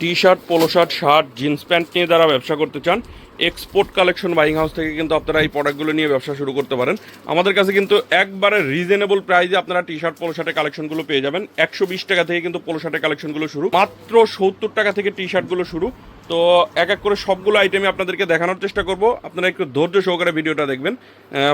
T shirt polo shirt shirt jeans pant নিয়ে যারা ব্যবসা করতে চান এক্সপোর্ট কালেকশন বাইং হাউস থেকে কিন্তু আপনারা এই প্রোডাক্টগুলো নিয়ে ব্যবসা শুরু করতে পারেন। আমাদের কাছে কিন্তু একবারে রিজনেবল প্রাইসে আপনারা টি শার্ট পোলো শার্টের কালেকশনগুলো পেয়ে যাবেন। একশো বিশ টাকা থেকে কিন্তু পোলো শার্টের কালেকশনগুলো শুরু। মাত্র সত্তর টাকা থেকে টি শার্টগুলো শুরু। তো এক এক করে সবগুলো আইটেমই আপনাদেরকে দেখানোর চেষ্টা করব। আপনারা একটু ধৈর্য সহকারে ভিডিওটা দেখবেন।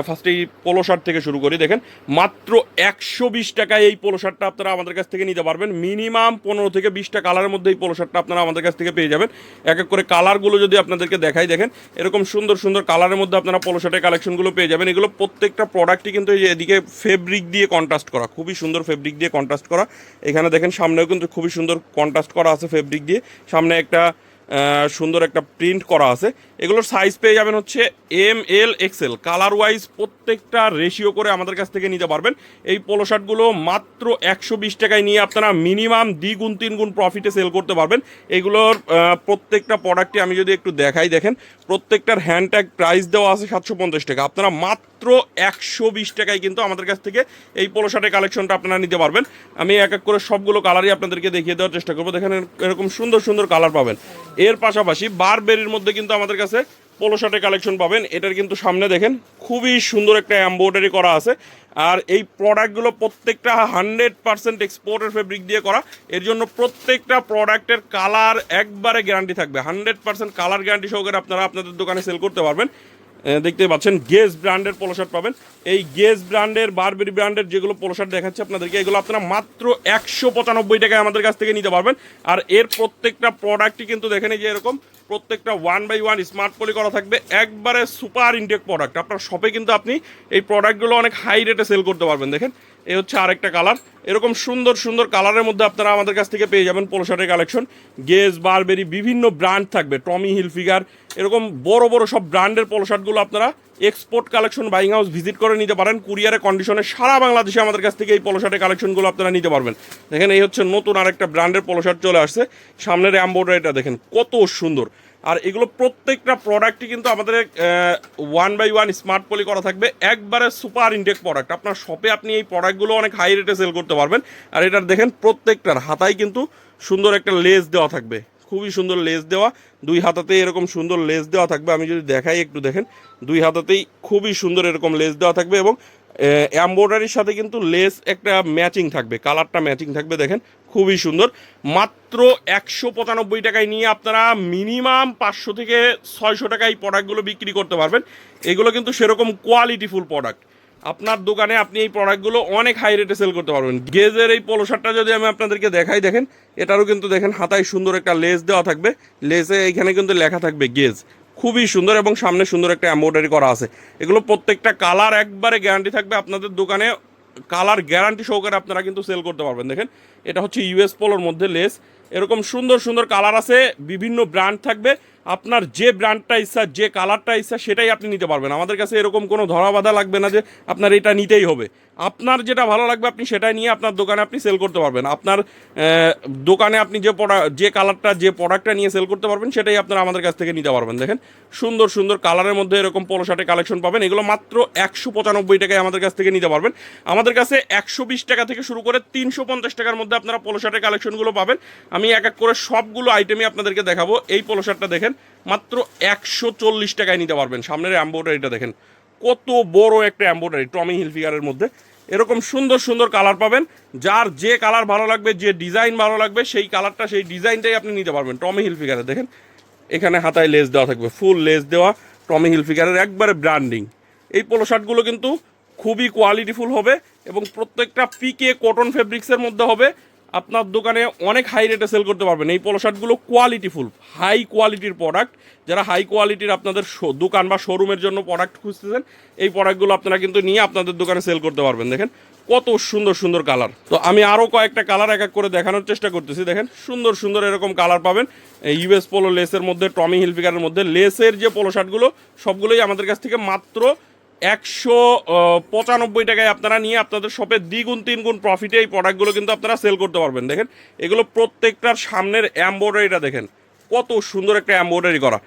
ফার্স্টে এই পোলো শার্ট থেকে শুরু করি, দেখেন। মাত্র একশো বিশ টাকায় এই পোলো শার্টটা আপনারা আমাদের কাছ থেকে নিতে পারবেন। মিনিমাম পনেরো থেকে বিশটা কালারের মধ্যে এই পোলো শার্টটা আপনারা আমাদের কাছ থেকে পেয়ে যাবেন। এক এক করে কালারগুলো যদি আপনাদেরকে দেখাই, দেখেন, এরকম সুন্দর সুন্দর কালারের মধ্যে আপনারা পোলো শার্টের কালেকশনগুলো পেয়ে যাবেন। এগুলো প্রত্যেকটা প্রোডাক্টই কিন্তু এই এদিকে ফেব্রিক দিয়ে কন্ট্রাস্ট করা, খুবই সুন্দর ফেব্রিক দিয়ে কন্ট্রাস্ট করা। এখানে দেখেন, সামনেও কিন্তু খুবই সুন্দর কন্ট্রাস্ট করা আছে ফেব্রিক দিয়ে। সামনে একটা সুন্দর একটা প্রিন্ট করা আছে। এগুলোর সাইজ পেয়ে যাবেন হচ্ছে M L XL colour wise প্রত্যেকটা রেশিও করে আমাদের কাছ থেকে নিতে পারবেন। এই পোলো শার্টগুলো মাত্র একশো বিশ টাকায় নিয়ে আপনারা মিনিমাম দ্বিগুণ তিন গুণ প্রফিটে সেল করতে পারবেন। এগুলোর প্রত্যেকটা প্রোডাক্টে আমি যদি একটু দেখাই, দেখেন, প্রত্যেকটার হ্যান্ড ট্যাগ প্রাইস দেওয়া আছে সাতশো পঞ্চাশ টাকা। আপনারা মাত্র একশো বিশ টাকায় কিন্তু আমাদের কাছ থেকে এই পোলো শার্টের কালেকশনটা আপনারা নিতে পারবেন। আমি এক এক করে সবগুলো কালারই আপনাদেরকে দেখিয়ে দেওয়ার চেষ্টা করব। দেখেন, এরকম সুন্দর সুন্দর কালার পাবেন। এর পাশাপাশি বারবেরির মধ্যে কিন্তু আমাদের কাছে পোলো শার্টের কালেকশন পাবেন। এটার কিন্তু সামনে দেখেন, খুবই সুন্দর একটা এম্ব্রয়ডারি করা আছে। আর এই প্রোডাক্টগুলো প্রত্যেকটা হান্ড্রেড পার্সেন্ট এক্সপোর্টের ফেব্রিক দিয়ে করা। এর জন্য প্রত্যেকটা প্রোডাক্টের কালার একবারে গ্যারান্টি থাকবে। হান্ড্রেড পার্সেন্ট কালার গ্যারান্টি সহকারে আপনারা আপনাদের দোকানে সেল করতে পারবেন। দেখতে পাচ্ছেন গেজ ব্র্যান্ডের পোলো শার্ট পাবেন। এই গেজ ব্র্যান্ডের বারবেরি ব্র্যান্ডের যেগুলো পোলো শার্ট দেখাচ্ছে আপনাদেরকে, এগুলো আপনারা মাত্র একশো পঁচানব্বই টাকায় আমাদের কাছ থেকে নিতে পারবেন। আর এর প্রত্যেকটা প্রোডাক্টই কিন্তু দেখেন যে এরকম, প্রত্যেকটা one by one smart poly করা থাকবে। একবারে সুপার ইনটেক প্রোডাক্ট আপনার শপে কিন্তু আপনি এই প্রোডাক্টগুলো অনেক হাই রেটে সেল করতে পারবেন, দেখেন। এই হচ্ছে আরেকটা কালার এরকম সুন্দর সুন্দর কালারের মধ্যে আপনারা আমাদের কাছ থেকে পেয়ে যাবেন পোলো শার্টের কালেকশন গেজ বারবেরি বিভিন্ন ব্র্যান্ড থাকবে। টমি হিলফিগার এরকম বড় বড় সব ব্র্যান্ডের পোলো শার্টগুলো আপনারা export collection buying house visit করে নিতে পারেন। কুরিয়ারের কন্ডিশনে সারা বাংলাদেশে আমাদের কাছ থেকে এই পোলো শার্টের কালেকশনগুলো আপনারা নিতে পারবেন। দেখেন, এই হচ্ছে নতুন আরেকটা ব্র্যান্ডের পোলো শার্ট চলে আসছে। সামনের এম্ব্রয়ডারিটা দেখেন, কত সুন্দর। আর এগুলো প্রত্যেকটা প্রোডাক্টই কিন্তু আমাদের one by one smart poly করা থাকবে। একবারে সুপার ইনটেক প্রোডাক্ট আপনার শপে আপনি এই প্রোডাক্টগুলো অনেক হাই রেটে সেল করতে পারবেন। আর এটার দেখেন প্রত্যেকটার হাতায় কিন্তু সুন্দর একটা লেস দেওয়া থাকবে। খুবই সুন্দর লেস দেওয়া। দুই হাতাতে এরকম সুন্দর লেস দেওয়া থাকবে। আমি যদি দেখাই একটু দেখেন। দুই হাতাতেই খুবই সুন্দর এরকম লেস দেওয়া থাকবে এবং এম্ব্রয়ডারির সাথে কিন্তু লেস একটা ম্যাচিং থাকবে কালারটা ম্যাচিং থাকবে, দেখেন, খুবই সুন্দর। মাত্র একশো পঁচানব্বই টাকায় নিয়ে আপনারা মিনিমাম পাঁচশো থেকে ছয়শো টাকায় এই প্রোডাক্টগুলো বিক্রি করতে পারবেন। এগুলো কিন্তু সেরকম কোয়ালিটিফুল প্রোডাক্ট আপনার দোকানে আপনি এই প্রোডাক্টগুলো অনেক হাই রেটে সেল করতে পারবেন। গেজের এই পোলো শার্টটা যদি আমি আপনাদেরকে দেখাই, দেখেন, এটারও কিন্তু দেখেন, হাতায় সুন্দর একটা লেস দেওয়া থাকবে। লেসে এইখানে কিন্তু লেখা থাকবে গেজ। খুবই সুন্দর এবং সামনে সুন্দর একটা এম্ব্রয়ডারি করা আছে। এগুলো প্রত্যেকটা কালার একবারে গ্যারান্টি থাকবে আপনাদের দোকানে। কালার গ্যারান্টি সহকারে আপনারা কিন্তু সেল করতে পারবেন। দেখেন, এটা হচ্ছে ইউএস পোলোর মধ্যে লেস এরকম সুন্দর সুন্দর কালার আছে, বিভিন্ন ব্র্যান্ড থাকবে। আপনার যে ব্র্যান্ডটা ইচ্ছা, যে কালারটা ইচ্ছা, সেটাই আপনি নিতে পারবেন। আমাদের কাছে এরকম কোনো ধরা বাধা লাগবে না যে আপনার এটা নিতেই হবে। আপনার যেটা ভালো লাগবে, আপনি সেটাই নিয়ে আপনার দোকানে আপনি সেল করতে পারবেন। আপনার দোকানে আপনি যে প্রোডাক্ট যে কালারটা, যে প্রোডাক্টটা নিয়ে সেল করতে পারবেন, সেটাই আপনারা আমাদের কাছ থেকে নিতে পারবেন। দেখেন, সুন্দর সুন্দর কালারের মধ্যে এরকম পোলো কালেকশন পাবেন। এগুলো মাত্র একশো পঁচানব্বই টাকায় আমাদের কাছ থেকে নিতে পারবেন। আমাদের কাছে একশো বিশ টাকা থেকে শুরু করে তিনশো পঞ্চাশ টাকার মধ্যে আপনারা পোলো শার্টের কালেকশনগুলো পাবেন। আমি এক এক করে সবগুলো আইটেমই আপনাদেরকে দেখাবো। এই পোলো শার্টটা দেখেন, মাত্র একশো চল্লিশ টাকায় নিতে পারবেন। সামনের এম্ব্রয়ডারিটা দেখেন, কত বড় একটা এম্ব্রয়ডারি টমি হিলফিগারের মধ্যে। এরকম সুন্দর সুন্দর কালার পাবেন। যার যে কালার ভালো লাগবে, যে ডিজাইন ভালো লাগবে, সেই কালারটা সেই ডিজাইনটাই আপনি নিতে পারবেন টমি হিলফিগারে দেখেন, এখানে হাতায় লেস দেওয়া থাকবে ফুল লেস দেওয়া টমি হিলফিগারের একবারে ব্র্যান্ডিং এই পোলো শার্টগুলো কিন্তু খুবই কোয়ালিটিফুল হবে এবং প্রত্যেকটা পিকে কটন ফেব্রিক্সের মধ্যে হবে। আপনার দোকানে অনেক হাই রেটে সেল করতে পারবেন। এই পোলো শার্টগুলো কোয়ালিটিফুল হাই কোয়ালিটির প্রোডাক্ট যারা হাই কোয়ালিটির আপনাদের দোকান বা শোরুমের জন্য প্রোডাক্ট খুঁজতেছেন, এই প্রোডাক্টগুলো আপনারা কিন্তু নিয়ে আপনাদের দোকানে সেল করতে পারবেন। দেখেন, কত সুন্দর সুন্দর কালার তো আমি আরও কয়েকটা কালার এক এক করে দেখানোর চেষ্টা করতেছি। দেখেন, সুন্দর সুন্দর এরকম কালার পাবেন। ইউএস পোলো লেসের মধ্যে টমি হিলফিকারের মধ্যে লেসের যে পোলো শার্টগুলো সবগুলোই আমাদের কাছ থেকে মাত্র একশো পঁচানব্বই টাকায় আপনারা নিয়ে আপনাদের শপে দ্বিগুণ তিন গুণ প্রফিটে এই প্রোডাক্টগুলো কিন্তু আপনারা সেল করতে পারবেন। দেখেন, এগুলো প্রত্যেকটার সামনের এম্ব্রয়ডারিটা দেখেন, কত সুন্দর একটা এম্ব্রয়ডারি করা।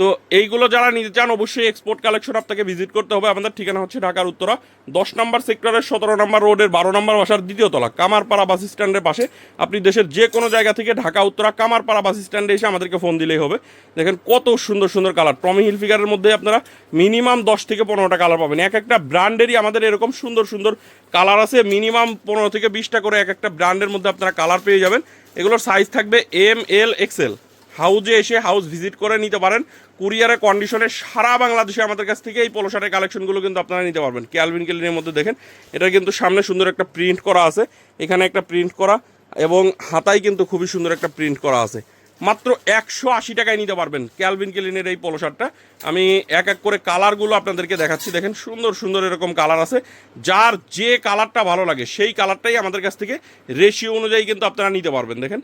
তো এইগুলো যারা নিতে চান, অবশ্যই এক্সপোর্ট কালেকশন আপনাকে ভিজিট করতে হবে। আমাদের ঠিকানা হচ্ছে ঢাকার উত্তরা। দশ নম্বর সেক্টরের সতেরো নম্বর রোডের বারো নম্বর বাসার দ্বিতীয় তলা, কামারপাড়া বাস স্ট্যান্ডের পাশে। আপনি দেশের যে কোনো জায়গা থেকে ঢাকা, উত্তরা, কামারপাড়া বাস স্ট্যান্ডে এসে আমাদেরকে ফোন দিলেই হবে। দেখেন কত সুন্দর সুন্দর কালার টমি হিল ফিগারের মধ্যে আপনারা মিনিমাম দশ থেকে পনেরোটা কালার পাবেন। এক একটা ব্র্যান্ডেরই আমাদের এরকম সুন্দর সুন্দর কালার আছে। মিনিমাম পনেরো থেকে বিশটা করে এক একটা ব্র্যান্ডের মধ্যে আপনারা কালার পেয়ে যাবেন। এগুলোর সাইজ থাকবে এম এল এক্সেল হাউজে এসে হাউস ভিজিট করে নিতে পারেন। কুরিয়ারের কন্ডিশনে সারা বাংলাদেশে আমাদের কাছ থেকে এই পোলো শার্টের কালেকশনগুলো কিন্তু আপনারা নিতে পারবেন। ক্যালভিন কেলিনের মধ্যে দেখেন, এটা কিন্তু সামনে সুন্দর একটা প্রিন্ট করা আছে। এখানে একটা প্রিন্ট করা এবং হাতায় কিন্তু খুবই সুন্দর একটা প্রিন্ট করা আছে। মাত্র একশো আশি টাকায় নিতে পারবেন ক্যালভিন কেলিনের এই পোলো শার্টটা আমি এক এক করে কালারগুলো আপনাদেরকে দেখাচ্ছি। দেখেন, সুন্দর সুন্দর এরকম কালার আছে। যার যে কালারটা ভালো লাগে, সেই কালারটাই আমাদের কাছ থেকে রেশিও অনুযায়ী কিন্তু আপনারা নিতে পারবেন। দেখেন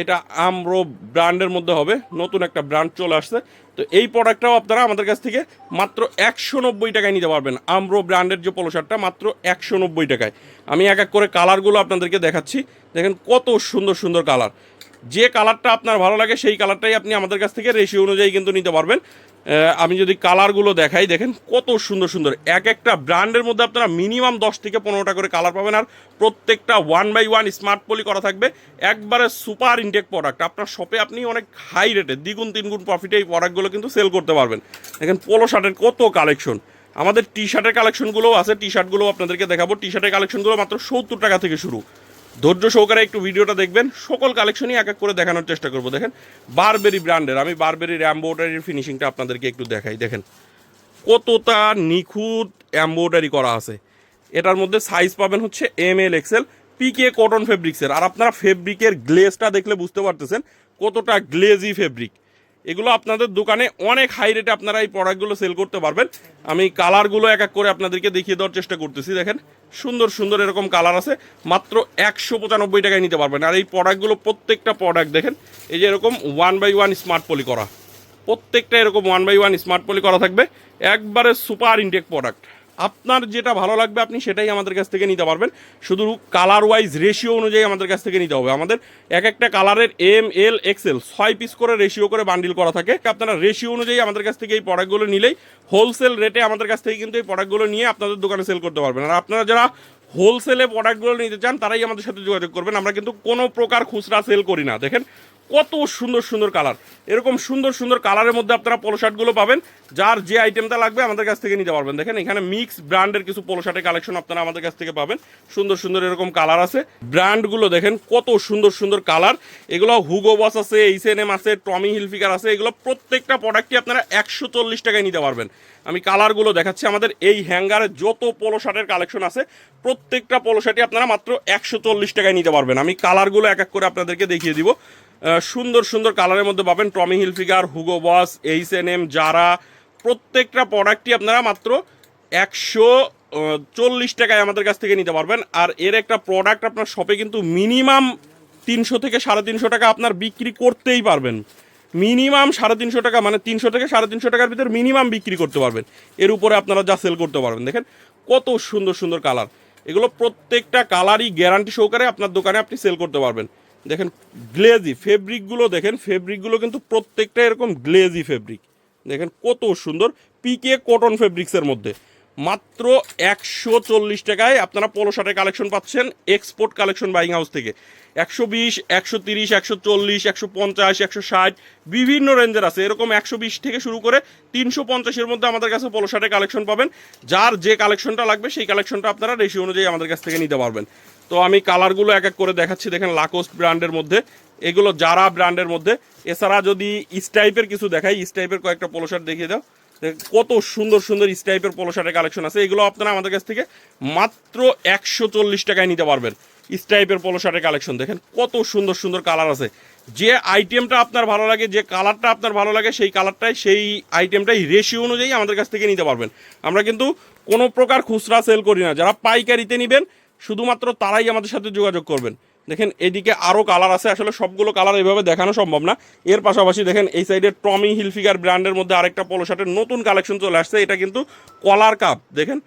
এটা আমরো ব্র্যান্ডের মধ্যে হবে, নতুন একটা ব্র্যান্ড চলে আসছে। তো এই প্রোডাক্টটাও আপনারা আমাদের কাছ থেকে মাত্র একশো নব্বই টাকায় নিতে পারবেন। আমরো ব্র্যান্ডের যে পলো শার্টটা মাত্র একশো নব্বই টাকায়। আমি এক এক করে কালারগুলো আপনাদেরকে দেখাচ্ছি। দেখেন কত সুন্দর সুন্দর কালার যে কালারটা আপনার ভালো লাগে, সেই কালারটাই আপনি আমাদের কাছ থেকে রেশিও অনুযায়ী কিন্তু নিতে পারবেন। আমি যদি কালারগুলো দেখাই, দেখেন কত সুন্দর সুন্দর। এক একটা ব্র্যান্ডের মধ্যে আপনারা মিনিমাম দশ থেকে পনেরোটা করে কালার পাবেন, আর প্রত্যেকটা one by one smart poly করা থাকবে। একবারে সুপার ইনটেক প্রোডাক্ট। আপনার শপে আপনি অনেক হাই রেটে, দ্বিগুণ তিনগুণ প্রফিটে এই প্রোডাক্টগুলো কিন্তু সেল করতে পারবেন। দেখেন পোলো শার্টের কত কালেকশন আমাদের টি শার্টের কালেকশনগুলোও আছে টি শার্টগুলো আপনাদেরকে দেখাবো। টি শার্টের কালেকশনগুলো মাত্র সত্তর টাকা থেকে শুরু। ধৈর্য সহকারে একটু ভিডিওটা দেখবেন। সকল কালেকশনই এক এক করে দেখানোর চেষ্টা করব। দেখেন বারবেরি ব্র্যান্ডের আমি বারবেরি এম্বোডারির ফিনিশিংটা আপনাদেরকে একটু দেখাই। দেখেন, কতটা নিখুঁত এম্বোডারি করা আছে। এটার মধ্যে সাইজ পাবেন হচ্ছে M L XL PK cotton ফেব্রিক্সের আর আপনারা ফেব্রিকের গ্লেজটা দেখলে বুঝতে পারতেছেন কতটা গ্লেজি ফেব্রিক এগুলো আপনাদের দোকানে অনেক হাই রেটে আপনারা এই প্রোডাক্টগুলো সেল করতে পারবেন। আমি কালারগুলো এক এক করে আপনাদেরকে দেখিয়ে দেওয়ার চেষ্টা করতেছি, দেখেন। সুন্দর সুন্দর এরকম কালার আছে। মাত্র একশো পঁচানব্বই টাকায় নিতে পারবেন। আর এই প্রোডাক্টগুলো প্রত্যেকটা প্রোডাক্ট দেখেন, এই যে এরকম one by one smart poly করা। প্রত্যেকটা এরকম one by one smart poly করা থাকবে। একবারে সুপার ইনটেক প্রোডাক্ট আপনার যেটা ভালো লাগবে, আপনি সেটাই আমাদের কাছ থেকে নিতে পারবেন। শুধু কালার ওয়াইজ রেশিও অনুযায়ী আমাদের কাছ থেকে নিতে হবে। আমাদের এক একটা কালারের এম এল এক্সেল ছয় পিস করে রেশিও করে বান্ডিল করা থাকে। আপনারা রেশিও অনুযায়ী আমাদের কাছ থেকে এই প্রোডাক্টগুলো নিলেই হোলসেল রেটে আমাদের কাছ থেকে কিন্তু এই প্রোডাক্টগুলো নিয়ে আপনাদের দোকানে সেল করতে পারবেন। আর আপনারা যারা হোলসেলে প্রোডাক্টগুলো নিতে চান, তারাই আমাদের সাথে যোগাযোগ করবেন। আমরা কিন্তু কোনো প্রকার খুচরা সেল করি না। দেখেন কত সুন্দর সুন্দর কালার। এরকম সুন্দর সুন্দর কালারের মধ্যে আপনারা পোলো শার্টগুলো পাবেন। যার যে আইটেমটা লাগবে আমাদের কাছ থেকে নিতে পারবেন। দেখেন, এখানে মিক্স ব্র্যান্ডের কিছু পোলো শার্টের কালেকশন আপনারা আমাদের কাছ থেকে পাবেন। সুন্দর সুন্দর এরকম কালার আছে। ব্র্যান্ডগুলো দেখেন, কত সুন্দর সুন্দর কালার। এগুলো হুগো বস আছে এইচ এন এম আছে টমি হিলফিকার আছে। এগুলো প্রত্যেকটা প্রোডাক্টই আপনারা একশো চল্লিশ টাকায় নিতে পারবেন। আমি কালারগুলো দেখাচ্ছি। আমাদের এই হ্যাঙ্গারে যত পোলো শার্টের কালেকশন আছে, প্রত্যেকটা পোলো শার্টই আপনারা মাত্র একশো চল্লিশ টাকায় নিতে পারবেন। আমি কালারগুলো এক এক করে আপনাদেরকে দেখিয়ে দিব। সুন্দর সুন্দর কালারের মধ্যে পাবেন Tommy Hilfiger Hugo Boss H and M যারা প্রত্যেকটা প্রোডাক্টই আপনারা মাত্র একশো চল্লিশ টাকায় আমাদের কাছ থেকে নিতে পারবেন। আর এর একটা প্রোডাক্ট আপনার শপে কিন্তু মিনিমাম তিনশো থেকে সাড়ে তিনশো টাকা আপনার বিক্রি করতেই পারবেন। মিনিমাম সাড়ে তিনশো টাকা মানে তিনশো থেকে সাড়ে তিনশো টাকার ভিতর মিনিমাম বিক্রি করতে পারবেন। এর উপরে আপনারা যা সেল করতে পারবেন, দেখেন কত সুন্দর সুন্দর কালার এগুলো প্রত্যেকটা কালারই গ্যারান্টি সহকারে আপনার দোকানে আপনি সেল করতে পারবেন। দেখেন গ্লেজি ফেব্রিকগুলো দেখেন, ফেব্রিকগুলো কিন্তু প্রত্যেকটা এরকম গ্লেজি ফেব্রিক। দেখেন কত সুন্দর, পিকে কটন ফেব্রিক্সের মধ্যে। মাত্র একশো চল্লিশ টাকায় আপনারা পোলো শার্টের কালেকশন পাচ্ছেন এক্সপোর্ট কালেকশন বাইং হাউস থেকে। একশো বিশ, একশো তিরিশ, একশো চল্লিশ, একশো পঞ্চাশ, একশো ষাট, বিভিন্ন রেঞ্জের আছে। এরকম একশো বিশ থেকে শুরু করে তিনশো পঞ্চাশের মধ্যে আমাদের কাছে পোলো শার্টের কালেকশন পাবেন। যার যে কালেকশনটা লাগবে, সেই কালেকশনটা আপনারা রেশি অনুযায়ী আমাদের কাছ থেকে নিতে পারবেন। তো আমি কালারগুলো এক এক করে দেখাচ্ছি। দেখেন লাকোস্ট ব্র্যান্ডের মধ্যে। এগুলো যারা ব্র্যান্ডের মধ্যে, এছাড়া যদি ইস টাইপের কিছু দেখাই টাইপের কয়েকটা পোলো শার্ট দেখিয়ে দাও। কত সুন্দর সুন্দর ইস টাইপের পোলো শার্টের কালেকশন আছে। এগুলো আপনারা আমাদের কাছ থেকে মাত্র একশো চল্লিশ টাকায় নিতে পারবেন ইস টাইপের পোলো শার্টের কালেকশন দেখেন, কত সুন্দর সুন্দর কালার আছে। যে আইটেমটা আপনার ভালো লাগে, যে কালারটা আপনার ভালো লাগে, সেই কালারটাই সেই আইটেমটাই রেশিও অনুযায়ী আমাদের কাছ থেকে নিতে পারবেন। আমরা কিন্তু কোনো প্রকার খুচরা সেল করি না। যারা পাইকারিতে নেবেন, শুধুমাত্র তারাই আমাদের সাথে যোগাযোগ করবেন। দেখেন, এদিকে আরও কালার আছে। আসলে সবগুলো কালার এভাবে দেখানো সম্ভব না। এর পাশাপাশি দেখেন, এই সাইডে টমি হিলফিগার ব্র্যান্ডের মধ্যে আরেকটা পোলো শার্টের নতুন কালেকশন চলে আসছে। এটা কিন্তু কলার কাপ দেখেন।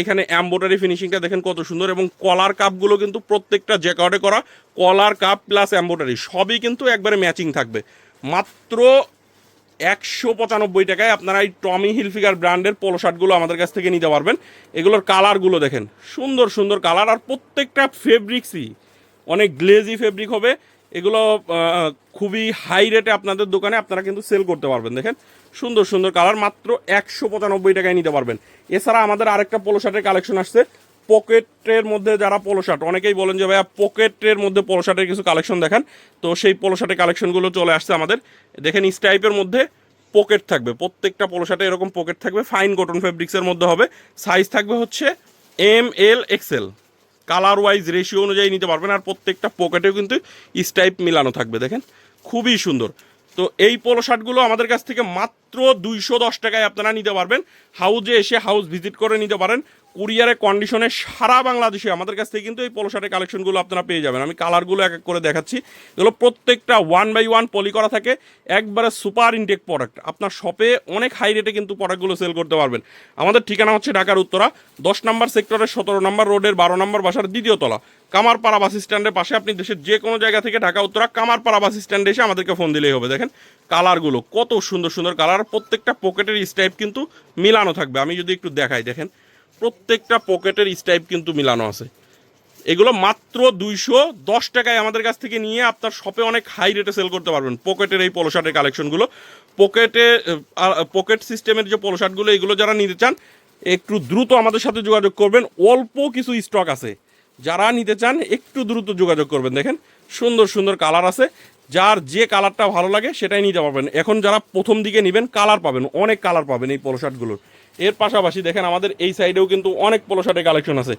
এখানে এম্বোটারি ফিনিশিংটা দেখেন কত সুন্দর এবং কলার কাপগুলো কিন্তু প্রত্যেকটা জ্যাকার্ডে করা কলার কাপ প্লাস এম্বোটারি সবই কিন্তু একবারে ম্যাচিং থাকবে। মাত্র একশো পঁচানব্বই টাকায় আপনারা এই টমি হিলফিগার ব্র্যান্ডের পোলো শার্টগুলো আমাদের কাছ থেকে নিতে পারবেন। এগুলোর কালারগুলো দেখেন, সুন্দর সুন্দর কালার আর প্রত্যেকটা ফেব্রিক্সই অনেক গ্লেজি ফেব্রিক হবে। এগুলো খুবই হাই রেটে আপনাদের দোকানে আপনারা কিন্তু সেল করতে পারবেন, দেখেন। সুন্দর সুন্দর কালার মাত্র একশো পঁচানব্বই টাকায় নিতে পারবেন। এছাড়া আমাদের আরেকটা পোলো শার্টের কালেকশন আসছে। পকেটের মধ্যে যারা পোলো শার্ট অনেকেই বলেন যে, ভাইয়া, পকেটের মধ্যে পোলো শার্টের কিছু কালেকশন দেখান। তো সেই পোলো শার্টের কালেকশনগুলো চলে আসছে আমাদের। দেখেন ইস টাইপের মধ্যে পকেট থাকবে। প্রত্যেকটা পোলো শার্টে এরকম পকেট থাকবে। ফাইন কটন ফেব্রিক্সের মধ্যে হবে। সাইজ থাকবে হচ্ছে M L XL colour wise ratio অনুযায়ী নিতে পারবেন আর প্রত্যেকটা পকেটেও কিন্তু স্টাইপ মিলানো থাকবে, দেখেন? খুবই সুন্দর। তো এই পোলো শার্টগুলো আমাদের কাছ থেকে মাত্র দুইশো দশ টাকায় আপনারা নিতে পারবেন। হাউজে এসে হাউস ভিজিট করে নিতে পারেন। কুরিয়ারে কন্ডিশনে সারা বাংলাদেশে আমাদের কাছ থেকে কিন্তু এই পোলো শার্টের কালেকশনগুলো আপনারা পেয়ে যাবেন। আমি কালারগুলো এক এক করে দেখাচ্ছি। এগুলো প্রত্যেকটা ওয়ান বাই ওয়ান পলি করা থাকে। একবারে সুপার ইনটেক প্রোডাক্ট আপনার শপে অনেক হাই রেটে কিন্তু প্রোডাক্টগুলো সেল করতে পারবেন। আমাদের ঠিকানা হচ্ছে ঢাকার উত্তরা। দশ নম্বর সেক্টরের সতেরো নম্বর রোডের বারো নম্বর বাসার দ্বিতীয় তলা। কামারপাড়া বাস স্ট্যান্ডের পাশে আপনি দেশের যে কোনো জায়গা থেকে ঢাকা, উত্তরা, কামারপাড়া বাস স্ট্যান্ডে এসে আমাদেরকে ফোন দিলেই হবে। দেখেন কালারগুলো কত সুন্দর সুন্দর কালার প্রত্যেকটা পকেটের স্টাইপ কিন্তু মিলানো থাকবে। আমি যদি একটু দেখাই, দেখেন। প্রত্যেকটা পকেটের স্টাইপ কিন্তু মিলানো আছে। এগুলো মাত্র দুইশো দশ টাকায় আমাদের কাছ থেকে নিয়ে আপনার শপে অনেক হাই রেটে সেল করতে পারবেন। পকেটের এই পোলো শার্টের কালেকশনগুলো পকেটে পকেট সিস্টেমের যে পোলো শার্টগুলো এগুলো যারা নিতে চান, একটু দ্রুত আমাদের সাথে যোগাযোগ করবেন। অল্প কিছু স্টক আছে। যারা নিতে চান, একটু দ্রুত যোগাযোগ করবেন। দেখেন, সুন্দর সুন্দর কালার আছে। যার যে কালারটা ভালো লাগে, সেটাই নিতে পারবেন। এখন যারা প্রথম দিকে নেবেন কালার পাবেন। অনেক কালার পাবেন এই পোলো শার্টগুলোর এর পাশাপাশি দেখেন আমাদের এই সাইডেও কিন্তু অনেক পোলো শার্টের কালেকশন আছে।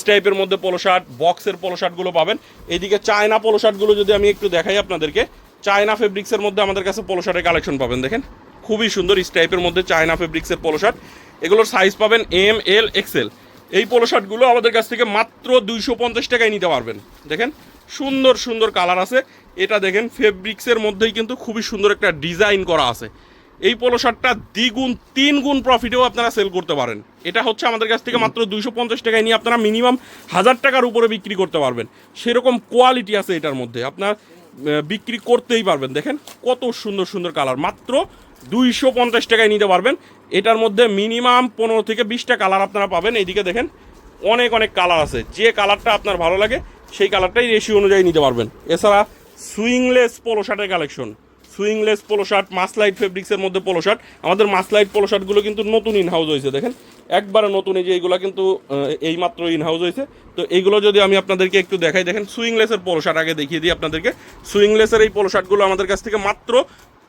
স্টাইপের মধ্যে পোলো শার্ট বক্সের পোলো শার্টগুলো পাবেন। এইদিকে চায়না পোলো শার্টগুলো যদি আমি একটু দেখাই আপনাদেরকে চায়না ফেব্রিক্সের মধ্যে আমাদের কাছে পোলো শার্টের কালেকশন পাবেন। দেখেন, খুবই সুন্দর স্টাইপের মধ্যে চায়না ফেব্রিক্সের পোলো শার্ট এগুলোর সাইজ পাবেন এম এল এক্সেল এই পোলো শার্টগুলো আমাদের কাছ থেকে মাত্র দুইশো পঞ্চাশ টাকায় নিতে পারবেন। দেখেন, সুন্দর সুন্দর কালার আছে। এটা দেখেন ফেব্রিক্সের মধ্যেই কিন্তু খুবই সুন্দর একটা ডিজাইন করা আছে। এই পোলো শার্টটা দ্বিগুণ তিন গুণ প্রফিটেও আপনারা সেল করতে পারেন। এটা হচ্ছে আমাদের কাছ থেকে মাত্র দুইশো পঞ্চাশ টাকায় নিয়ে আপনারা মিনিমাম হাজার টাকার উপরে বিক্রি করতে পারবেন। সেরকম কোয়ালিটি আছে এটার মধ্যে। আপনার বিক্রি করতেই পারবেন। দেখেন কত সুন্দর সুন্দর কালার মাত্র দুইশো পঞ্চাশ টাকায় নিতে পারবেন। এটার মধ্যে মিনিমাম পনেরো থেকে বিশটা কালার আপনারা পাবেন। এইদিকে দেখেন অনেক অনেক কালার আছে। যে কালারটা আপনার ভালো লাগে, সেই কালারটাই রেশিও অনুযায়ী নিতে পারবেন। এছাড়া সুইংলেস পোলো শার্টের কালেকশন সুইংলেস পোলো শার্ট মাসলাইট ফেব্রিক্সের মধ্যে পোলো শার্ট আমাদের মাসলাইট পোলো শার্টগুলো কিন্তু নতুন ইন হাউস হয়েছে, দেখেন। একবারে নতুন এই যে এইগুলো কিন্তু এইমাত্র ইন হাউস হয়েছে। তো এইগুলো যদি আমি আপনাদেরকে একটু দেখাই, দেখেন সুইংলেসের পোলো শার্ট আগে দেখিয়ে দিই আপনাদেরকে। সুইংলেসের এই পোলো শার্টগুলো আমাদের কাছ থেকে মাত্র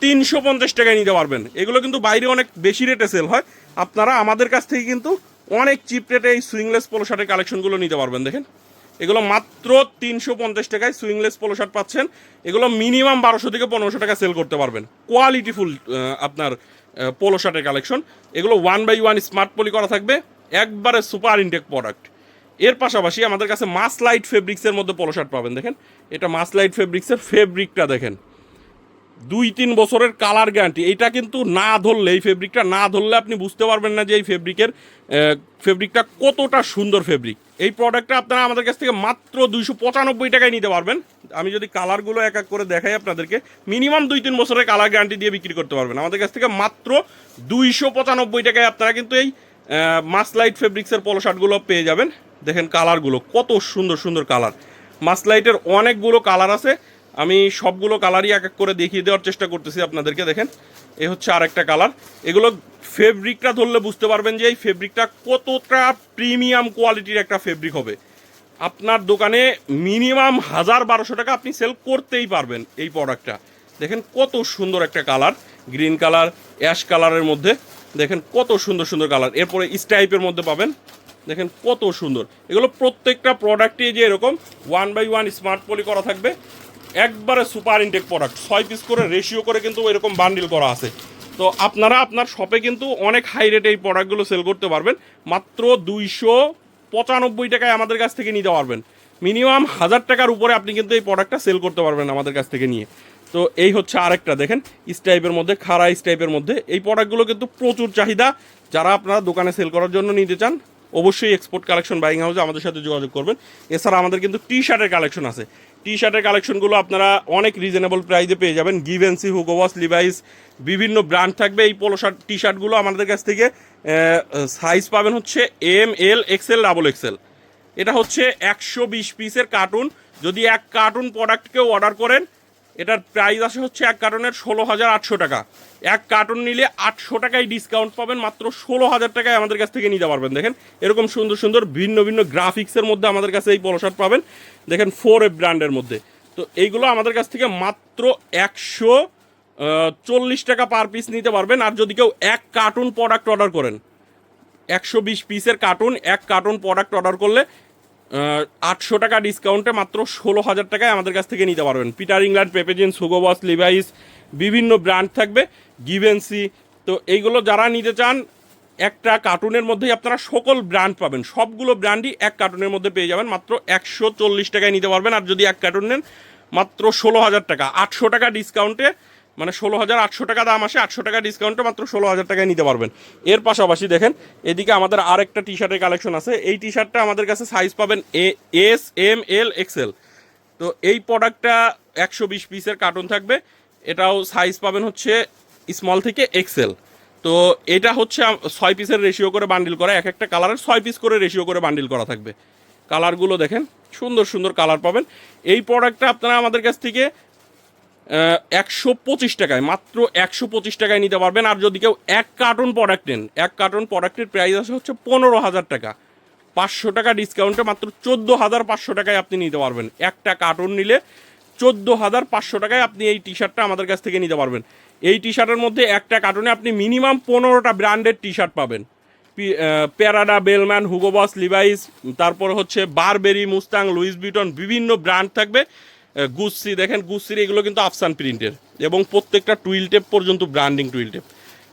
তিনশো পঞ্চাশ টাকায় নিতে পারবেন। এগুলো কিন্তু বাইরে অনেক বেশি রেটে সেল হয়। আপনারা আমাদের কাছ থেকে কিন্তু অনেক চিপ রেটে এই সুইংলেস পোলো শার্টের কালেকশনগুলো নিতে পারবেন, দেখেন। এগুলো মাত্র তিনশো পঞ্চাশ টাকায় সুইংলেস পোলো শার্ট পাচ্ছেন। এগুলো মিনিমাম বারোশো থেকে পনেরোশো টাকা সেল করতে পারবেন। কোয়ালিটিফুল আপনার পোলো শার্টের কালেকশন এগুলো one by one smart poly করা থাকবে। একবারে সুপার ইনটেক প্রোডাক্টের পাশাপাশি আমাদের কাছে মাস লাইট ফেব্রিক্সের মধ্যে পোলো শার্ট পাবেন, দেখেন। এটা মাস লাইট ফেব্রিক্সের ফেব্রিকটা দেখেন। দুই তিন বছরের কালার গ্যারান্টি। এটা কিন্তু না ধরলে, এই ফেব্রিকটা না ধরলে আপনি বুঝতে পারবেন না যে এই ফেব্রিকের ফেব্রিকটা কতটা সুন্দর ফেব্রিক। এই প্রোডাক্টটা আপনারা আমাদের কাছ থেকে মাত্র দুইশো পঁচানব্বই টাকায় নিতে পারবেন। আমি যদি কালারগুলো এক এক করে দেখাই আপনাদেরকে, মিনিমাম দুই তিন বছরের কালার গ্যারান্টি দিয়ে বিক্রি করতে পারবেন। আমাদের কাছ থেকে মাত্র দুইশো পঁচানব্বই টাকায় আপনারা কিন্তু এই মাসলাইট ফেব্রিক্সের পলো শার্টগুলো পেয়ে যাবেন। দেখেন কালারগুলো, কত সুন্দর সুন্দর কালার। মাসলাইটের অনেকগুলো কালার আছে। আমি সবগুলো কালারই এক এক করে দেখিয়ে দেওয়ার চেষ্টা করতেছি আপনাদেরকে, দেখেন। এ হচ্ছে আরেকটা কালার। এগুলো ফেব্রিকটা ধরলে বুঝতে পারবেন যে এই ফেব্রিকটা কতটা প্রিমিয়াম কোয়ালিটির একটা ফেব্রিক হবে। আপনার দোকানে মিনিমাম হাজার বারোশো টাকা আপনি সেল করতেই পারবেন এই প্রোডাক্টটা। দেখেন কত সুন্দর একটা কালার, গ্রিন কালার, অ্যাশ কালারের মধ্যে। দেখেন কত সুন্দর সুন্দর কালার। এরপরে স্টাইপের মধ্যে পাবেন। দেখেন কত সুন্দর। এগুলো প্রত্যেকটা প্রোডাক্টই যে এরকম one by one smart poly করা থাকবে। একবারে সুপার ইনটেক প্রোডাক্ট ছয় পিস করে রেশিও করে কিন্তু এরকম বান্ডিল করা আছে। তো আপনারা আপনার শপে কিন্তু অনেক হাই রেটে এই প্রোডাক্টগুলো সেল করতে পারবেন। মাত্র দুইশো পঁচানব্বই টাকায় আমাদের কাছ থেকে নিতে পারবেন। মিনিমাম হাজার টাকার উপরে আপনি কিন্তু এই প্রোডাক্টটা সেল করতে পারবেন আমাদের কাছ থেকে নিয়ে। তো এই হচ্ছে আরেকটা, দেখেন স্টাইপের মধ্যে, খাড়া স্টাইপের মধ্যে। এই প্রোডাক্টগুলো কিন্তু প্রচুর চাহিদা। যারা আপনারা দোকানে সেল করার জন্য নিতে চান, অবশ্যই এক্সপোর্ট কালেকশন বাইং হাউসে আমাদের সাথে যোগাযোগ করবেন। এছাড়া আমাদের কিন্তু টি শার্টের কালেকশন আছে। টি শার্টের কালেকশনগুলো আপনারা অনেক রিজনেবল প্রাইসে পেয়ে যাবেন। গিভেন্সি হুকোবস লিভাইস বিভিন্ন ব্র্যান্ড থাকবে। এই পোলো শার্ট টি শার্টগুলো আমাদের কাছ থেকে সাইজ পাবেন হচ্ছে M L XL double XL এটা হচ্ছে একশো বিশ পিসের কার্টুন যদি এক কার্টুন প্রোডাক্টকেও অর্ডার করেন এটার প্রাইস আসে হচ্ছে এক কার্টনের ষোলো হাজার আটশো টাকা। এক কার্টুন নিলে আটশো টাকায় ডিসকাউন্ট পাবেন, মাত্র ষোলো হাজার টাকায় আমাদের কাছ থেকে নিতে পারবেন। দেখেন, এরকম সুন্দর সুন্দর ভিন্ন ভিন্ন গ্রাফিক্সের মধ্যে আমাদের কাছে এই পলো পাবেন। দেখেন ফোর এ ব্র্যান্ডের মধ্যে। তো এইগুলো আমাদের কাছ থেকে মাত্র একশো চল্লিশ টাকা পার পিস নিতে পারবেন। আর যদি কেউ এক কার্টুন প্রোডাক্ট অর্ডার করেন, একশো বিশ পিসের কার্টুন, এক কার্টুন প্রোডাক্ট অর্ডার করলে আটশো টাকা ডিসকাউন্টে মাত্র ষোলো হাজার টাকায় আমাদের কাছ থেকে নিতে পারবেন। Peter England Pepe Jeans Hugo Boss Levi's বিভিন্ন ব্র্যান্ড থাকবে। গিভেন্সি তো এইগুলো যারা নিতে চান, একটা কার্টুনের মধ্যেই আপনারা সকল ব্র্যান্ড পাবেন। সবগুলো ব্র্যান্ডই এক কার্টুনের মধ্যে পেয়ে যাবেন। মাত্র একশো চল্লিশ টাকায় নিতে পারবেন। আর যদি এক কার্টুন নেন, মাত্র ষোলো হাজার টাকা। আটশো টাকা ডিসকাউন্টে মানে ষোলো হাজার আটশো টাকা দাম আসে, আটশো টাকা ডিসকাউন্টে মাত্র ষোলো হাজার টাকায় নিতে পারবেন। এর পাশাপাশি দেখেন, এদিকে আমাদের আরেকটা টি শার্টের কালেকশন আছে। এই টি শার্টটা আমাদের কাছে সাইজ পাবেন এ এস এম এল এক্সেল তো এই প্রোডাক্টটা একশো বিশ পিসের কার্টুন থাকবে। এটাও সাইজ পাবেন হচ্ছে স্মল থেকে এক্সেল তো এটা হচ্ছে ছয় পিসের রেশিও করে বান্ডিল করা। এক একটা কালারের ছয় পিস করে রেশিও করে বান্ডিল করা থাকবে। কালারগুলো দেখেন, সুন্দর সুন্দর কালার পাবেন। এই প্রোডাক্টটা আপনারা আমাদের কাছ থেকে একশো পঁচিশ টাকায়, মাত্র একশো পঁচিশ টাকায় নিতে পারবেন। আর যদি কেউ এক কার্টুন প্রোডাক্ট নেন, এক কার্টুন প্রোডাক্টের প্রাইস আছে হচ্ছে পনেরো হাজার টাকা। পাঁচশো টাকা ডিসকাউন্টে মাত্র চোদ্দ হাজার পাঁচশো টাকায় আপনি নিতে পারবেন। একটা কার্টুন নিলে চোদ্দ হাজার পাঁচশো টাকায় আপনি এই টি শার্টটা আমাদের কাছ থেকে নিতে পারবেন। এই টি শার্টের মধ্যে একটা কার্টুনে আপনি মিনিমাম পনেরোটা ব্র্যান্ডের টি শার্ট পাবেন প্যারাডা বেলম্যান হুগোবস লিভাইস তারপর হচ্ছে বারবেরি মুস্তাং লুইস বিটন বিভিন্ন ব্র্যান্ড থাকবে। গুচ্ছি, দেখেন গুচ্ছির এগুলো কিন্তু আফসান প্রিন্টের এবং প্রত্যেকটা টুইল টেপ পর্যন্ত ব্র্যান্ডিং টুইল টেপ।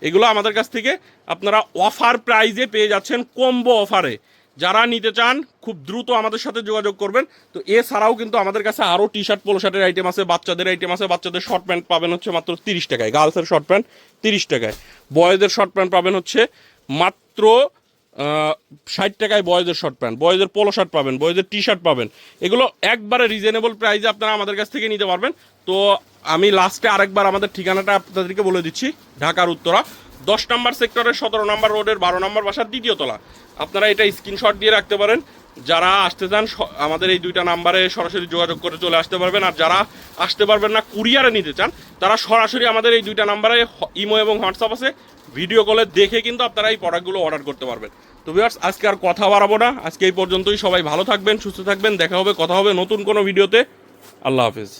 এগুলো আমাদের কাছ থেকে আপনারা অফার প্রাইজে পেয়ে যাচ্ছেন কম্বো অফারে। যারা নিতে চান, খুব দ্রুত আমাদের সাথে যোগাযোগ করবেন। তো এছাড়াও কিন্তু আমাদের কাছে আরও টি শার্ট পোলো শার্টের আইটেম আছে, বাচ্চাদের আইটেম আছে। বাচ্চাদের শর্ট প্যান্ট পাবেন হচ্ছে মাত্র তিরিশ টাকায়। গার্লসের শর্ট প্যান্ট তিরিশ টাকায়। বয়েজের শর্ট প্যান্ট পাবেন হচ্ছে মাত্র ষাট টাকায় বয়েজের শর্ট প্যান্ট বয়েজের পোলো শার্ট পাবেন, বয়েজের টি শার্ট পাবেন। এগুলো একবারে রিজনেবল প্রাইসে আপনারা আমাদের কাছ থেকে নিতে পারবেন। তো আমি লাস্টে আরেকবার আমাদের ঠিকানাটা আপনাদেরকে বলে দিচ্ছি, ঢাকার উত্তরা। দশ নম্বর সেক্টরের সতেরো নম্বর রোডের বারো নম্বর বাসার দ্বিতীয় তলা। আপনারা এটা স্ক্রিনশট দিয়ে রাখতে পারেন। যারা আসতে চান আমাদের এই দুইটা নাম্বারে সরাসরি যোগাযোগ করে চলে আসতে পারবেন। আর যারা আসতে পারবেন না, কুরিয়ারে নিতে চান, তারা সরাসরি আমাদের এই দুইটা নাম্বারে ইমো এবং হোয়াটসঅ্যাপ আছে। ভিডিও কলে দেখে কিন্তু আপনারা এই প্রোডাক্টগুলো অর্ডার করতে পারবেন। তো ভিউয়ার্স, আজকে আর কথা বাড়াবো না। আজকে এই পর্যন্তই সবাই ভালো থাকবেন, সুস্থ থাকবেন। দেখা হবে, কথা হবে নতুন কোনো ভিডিওতে। আল্লাহ হাফিজ।